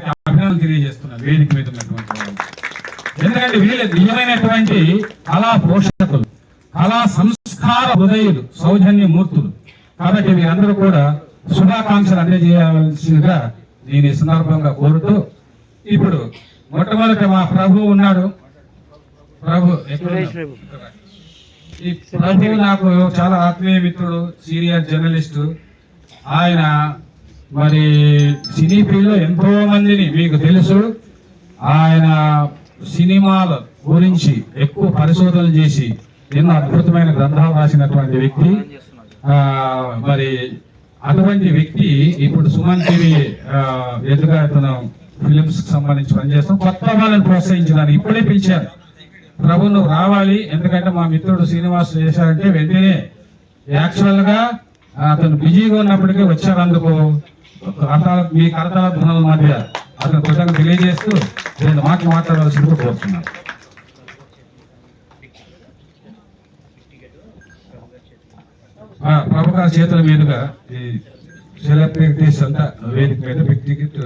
వారికి అభినందనలు తెలియజేస్తున్నారు వేదిక మీద ఉన్నటువంటి. ఎందుకంటే వీళ్ళ నిజమైనటువంటి కళా పోషకులు కళా సంస్కార హృదయులు సౌజన్య మూర్తులు కాబట్టి మీరందరూ కూడా శుభాకాంక్షలు అందజేయవలసిందిగా నేను ఈ సందర్భంగా కోరుతూ ఇప్పుడు మొట్టమొదట మా ప్రభు ఉన్నాడు ప్రభు? ఈ ప్రభు నాకు చాలా ఆత్మీయ మిత్రుడు సీనియర్ జర్నలిస్టు ఆయన మరి సినీ ఫీల్డ్లో ఎంతో మందిని మీకు తెలుసు. ఆయన సినిమాల గురించి ఎక్కువ పరిశోధనలు చేసి ఎన్నో అద్భుతమైన గ్రంథాలు రాసినటువంటి వ్యక్తి. ఆ, మరి అటువంటి వ్యక్తి ఇప్పుడు సుమన్ టీవీ ఆ, ఎదురుగా అతను ఫిలిమ్స్కి సంబంధించి పనిచేస్తాం కొత్త వాళ్ళని ప్రోత్సహించడానికి ఇప్పుడే పిలిచారు. ప్రభు నువ్వు రావాలి ఎందుకంటే మా మిత్రుడు శ్రీనివాస్ చేశారంటే వెంటనే యాక్చువల్గా అతను బిజీగా ఉన్నప్పటికీ వచ్చారు అందుకు కరతాల మీ కరతాల ధ్వనుల మధ్య అతను కృతజ్ఞత తెలియజేస్తూ రెండు మాటలు మాట్లాడవలసిందిగా కోరుతున్నాను. ఆ, ప్రభు గారి చేతుల మీదుగా ఈ సెలబ్రిటీస్ అంతా వేదిక మీద వ్యక్తిగత